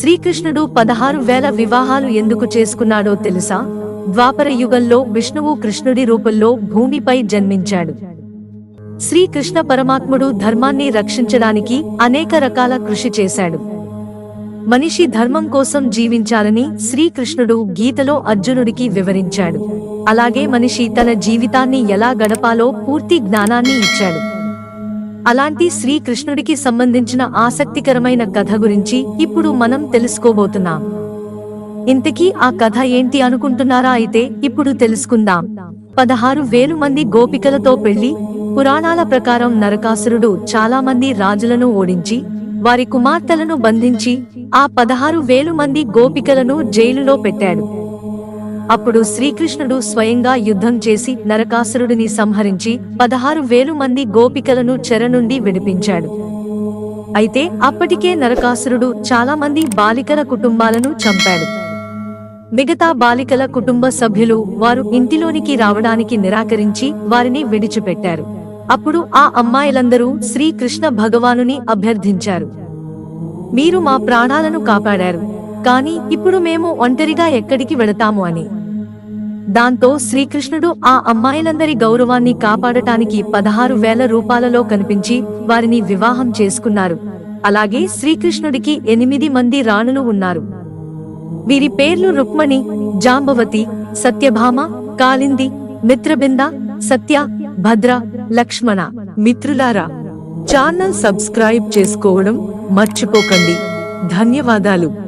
శ్రీకృష్ణుడు పదహారు వేల వివాహాలు ఎందుకు చేసుకున్నాడో తెలుసా? ద్వాపర యుగంలో విష్ణువు కృష్ణుడి రూపంలో భూమిపై జన్మించాడు. శ్రీకృష్ణ పరమాత్ముడు ధర్మాన్ని రక్షించడానికి అనేక రకాల కృషి చేశాడు. మనిషి ధర్మం కోసం జీవించాలని శ్రీకృష్ణుడు గీతలో అర్జునుడికి వివరించాడు. అలాగే మనిషి తన జీవితాన్ని ఎలా గడపాలో పూర్తి జ్ఞానాన్ని ఇచ్చాడు. అలాంటి శ్రీకృష్ణుడికి సంబంధించిన ఆసక్తికరమైన కథ గురించి ఇప్పుడు మనం తెలుసుకోబోతున్నాం. ఇంతకీ ఆ కథ ఏంటి అనుకుంటున్నారా అయితే ఇప్పుడు తెలుసుకుందాం. పదహారు వేలు మంది గోపికలతో పెళ్ళి పురాణాల ప్రకారం నరకాసురుడు చాలా మంది రాజులను ఓడించి వారి కుమార్తెలను బంధించి ఆ పదహారు వేలు మంది గోపికలను జైలులో పెట్టాడు. అప్పుడు శ్రీకృష్ణుడు స్వయంగా యుద్ధం చేసి నరకాసురుడిని సంహరించి పదహారు వేలు మంది గోపికలను చెర నుండి విడిపించాడు. అయితే అప్పటికే నరకాసురుడు చాలా మంది బాలికల కుటుంబాలను చంపాడు. మిగతా బాలికల కుటుంబ సభ్యులు వారు ఇంటిలోనికి రావడానికి నిరాకరించి వారిని విడిచిపెట్టారు. అప్పుడు ఆ అమ్మాయిలందరూ శ్రీకృష్ణ భగవానుని అభ్యర్థించారు. మీరు మా ప్రాణాలను కాపాడారు. కాని ఇప్పుడు మేము ఒంటరిగా ఎక్కడికి వెళతాము అని. దాంతో శ్రీకృష్ణుడు ఆ అమ్మాయిలందరి గౌరవాన్ని కాపాడటానికి పదహారు వేల రూపాలలో కనిపించి వారిని వివాహం చేసుకున్నారు. అలాగే శ్రీకృష్ణుడికి ఎనిమిది మంది రాణులు ఉన్నారు. వీరి పేర్లు రుక్మణి జాంబవతి సత్యభామ కాలింది మిత్రబింద సత్య భద్ర లక్ష్మణ. మిత్రులారా ఛానల్ సబ్స్క్రైబ్ చేసుకోవడం మర్చిపోకండి. ధన్యవాదాలు.